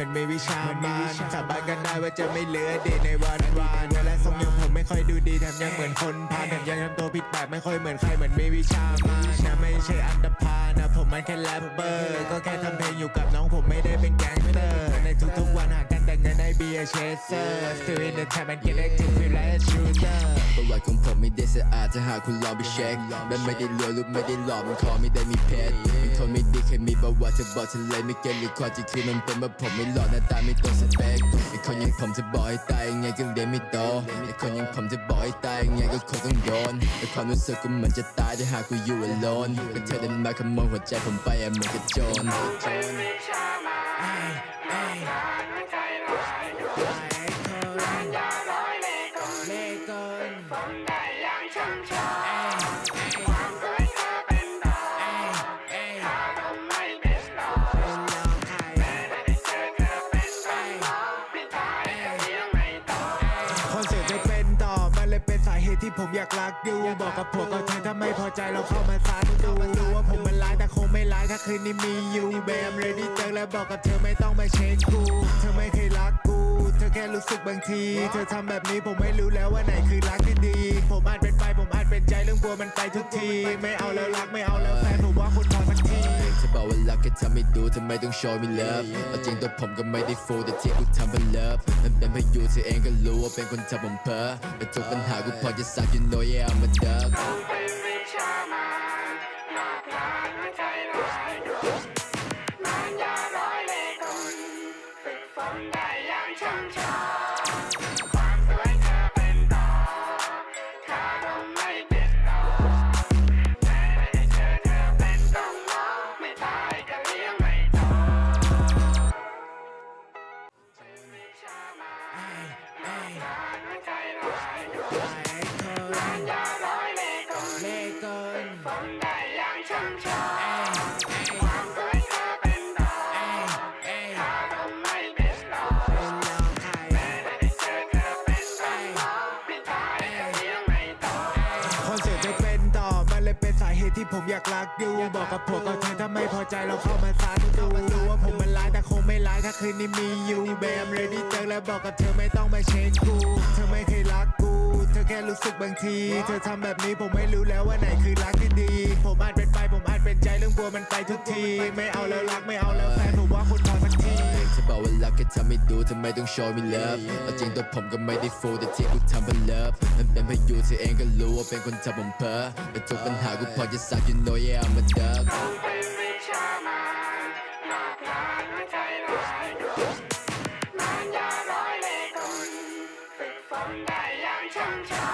ม่ตายเหมือนมีวิชามานสาบานกันได้ว่าจะไม่เหลือดีในวันวานเวลาทรงยังผมไม่ค่อยดูดีแถมยังเหมือนคนพาลแถมยังทำตัวผิดแบบไม่ค่อยเหมือนใครเหมือนมีวิชามานนะไม่ใช่อันดพาลนะผมมันแค่แรปเปอร์ก็แค่ทำเพลงอยู่กับน้องผมไม่ได้เป็นแก๊งสเตอร์ในทุกๆวันหากันแต่เงินให้เบียร์เชสเซอร์ still in the time and get active feel like a shooter ประวัติของผมไม่ได้สะอาดถ้าหากคุณลองไปเช็คมันไม่ได้รวยหรือไม่ได้หล่อมันขอไม่ได้มีเพชรเป็นคนไม่ดีเคยมีประวัติจะบอกเธอเลยไม่เก็ตหรือความจริงคือมันเป็นว่าผมไม่หล่อหน้าตาไม่ตรงสเปคไอ้คนอยังผมจะบอกให้ตายยังไงก็เรียนไม่โตไอ้คนอยังผมจะบอกให้ตายยังไงก็คงต้องโดนไอ้ความรู้สึกก็เหมือนจะตายถ้าหากกูอยู่ alone ก็เธอเดินมาขโมยหัวใจผมไปอะเหมือนกับโจรคอนเสิร์ เป็นต่อมันเลยเป็นสาเหตุที่ผมอยากรักอยู่บอกกับผัวกับเธอถ้าไม่พอใจเราเข้ามาซัดดูรู้ว่าผมมันร้ายแต่คงไม่ร้ายถ้าคืนนี้มีอยู่แบมเลยดีเจอแล้วบอกกับเธอไม่ต้องมาเช็คกู เธอไม่เคยรักกู แค่รู้สึกบางที เธอทำแบบนี้ผมไม่รู้แล้วว่าไหนคือรักที่ดี ผมอาจเป็นไปผมอาจเป็นใจเรื่องกลัวมันไปทุกที ไม่เอาแล้วรักไม่เอาแล้วแฟนผมว่าคุณพอสักทีเธอบอกว่ารักแค่ทำให้ดูทำไมต้องโชว์มีเลิฟเอาจริงตัวผมก็ไม่ได้ฟูลแต่ที่กูทำเป็นเลิฟมันเป็นเพราะอยู่เธอเองก็รู้ว่าเป็นคนทำผมเพ้อแต่ทุกปัญหากูพอจะสัก you know yeah I'm a ชอบความสวยเธอเป็นตอถ้าเราไม่เป็นตอไม่ได้เจอเธอเป็นต้องมองไม่ตายก็เลี้ยงไม่โตเธอไม่ชอบมาเอ้ยหัวใจลอยร้านยาร้อยเลขกลเลขกลฝได้ย่งช่า ที่ผมอยากรักอยู่บอกกับผัวกับเธอถ้าไม่พอใจเราเข้ามาซัดดูรู้ว่าผมมันร้ายแต่คงไม่ร้ายถ้าคืนนี้มีอยู่แบมเลยดีเจอแล้วบอกกับเธอไม่ต้องมาเช็คกูเธอไม่เคยรักกู เธอแค่รู้สึกบางที เธอทำแบบนี้ผมไม่รู้แล้วว่าไหนคือรักที่ดี ผมอาจเป็นไปผมอาจเป็นใจเรื่องกลัวมันไปทุกที ไม่เอาแล้วรักไม่เอาแล้วแฟนผมว่าคุณพอ ทำให้ดูทำไมต้อง show me เลิฟเอาจริงตัวผมก็ไม่ได้ฟูแต่ที่กูทำเป็นเลิฟมันเป็นพายุที่เองก็รู้ว่าเป็นคนทำผมเพ้อแต่ทุกปัญหากูพอจะสัก you know yeah I'm a duck ได้อย่างช่าชา